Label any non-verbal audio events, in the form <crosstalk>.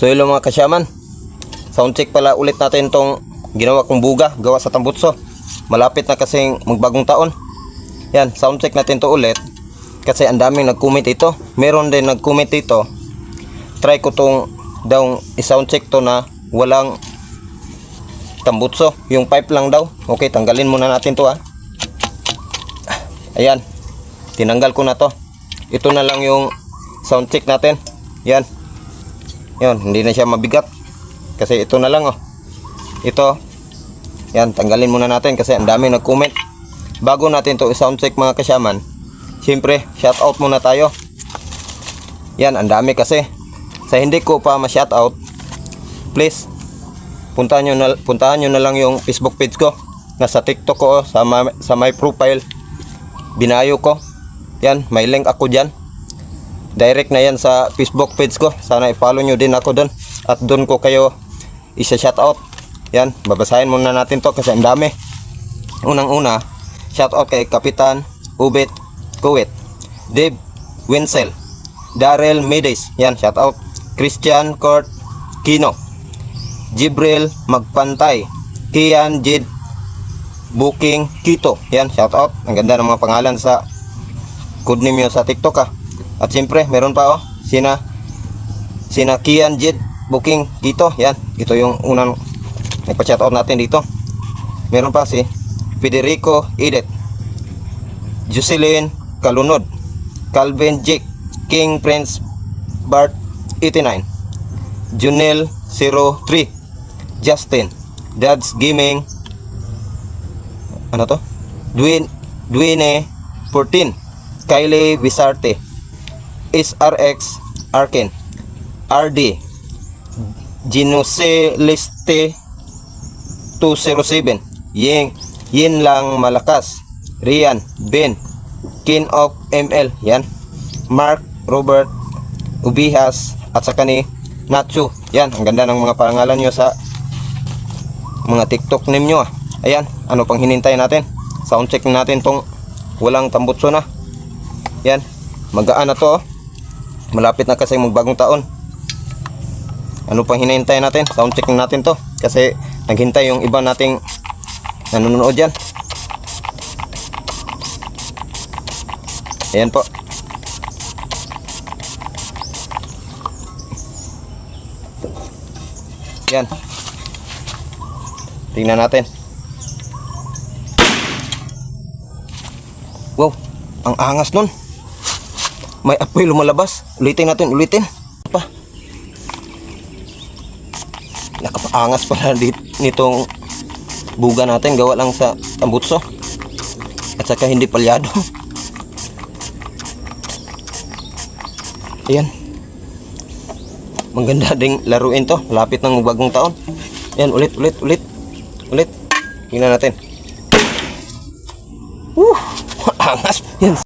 So hello mga kasyaman. Sound check pala ulit natin tong ginawa kong buga gawa sa tambutso. Malapit na kasing magbagong taon. Yan, sound check natin to ulit. Kasi ang daming nag-comment ito. Meron din nag-comment dito. Try ko tong daw i-sound check to na walang tambutso. Yung pipe lang daw. Okay, tanggalin muna natin to ha. Ayan. Tinanggal ko na to. Ito na lang yung sound check natin. Yan. Yun, hindi na siya mabigat. Kasi ito na lang oh. Ito. Yan, tanggalin muna natin kasi ang dami nag-comment. Bago natin to i-sound check mga kasyaman. Siyempre, shout out muna tayo. Yan, ang dami kasi. Sa hindi ko pa ma-shout out, please puntahan nyo na, puntahan nyo na lang yung Facebook page ko. Nasa TikTok ko, oh, sa, sa my profile. Binayo ko. Yan, may link ako dyan direct na yan sa Facebook page ko. Sana i-follow nyo din ako doon. At doon ko kayo isa-shout out. Yan, babasahin muna natin to kasi ang dami. Unang-una, shout out kay Kapitan Ubit Kuwit, Dave Winsel, Darrell Medes. Yan, shout out. Christian Court Kino, Jibril Magpantay, Kian Jid Booking Kito. Yan, shout out. Ang ganda ng mga pangalan sa good name sa TikTok ah. At siyempre, meron pa oh, sina sina Kian Jid Booking dito. Yan, ito yung unang nagpa-shoutout natin dito. Meron pa si Federico Edit, Jocelyn Kalunod, Calvin Jake, King Prince Bart 89, Junel 03, Justin, Dads Gaming, ano to? Dwayne, Dwayne 14, Kylie Visarte, SRX Arken RD Ginose Liste 207 Ying Yin lang malakas. Rian Ben. Kin of ML yan. Mark Robert Ubihas at saka ni Nacho yan ang ganda ng mga pangalan nyo sa mga TikTok name nyo ah. ayan ano pang hinintay natin? Sound check natin tong walang tambutso na. Yan magaan na to oh. Malapit na kasi magbagong taon. Ano pang hinihintay natin? Sound check natin to. Kasi naghintay yung iba nating nanonood dyan. Ayan po. Yan. Tingnan natin. Wow, ang angas nun. May apoy lumalabas. Ulitin natin, ulitin. Pa. Nakapaangas pala <laughs> nitong buga natin. Gawa lang sa tambutso. At saka hindi palyado. Ayan. Maganda ding laruin to. Lapit ng bagong taon. Ayan, ulit, ulit, ulit. Ulit. Tingnan natin. Woo! <laughs> Angas. Yan.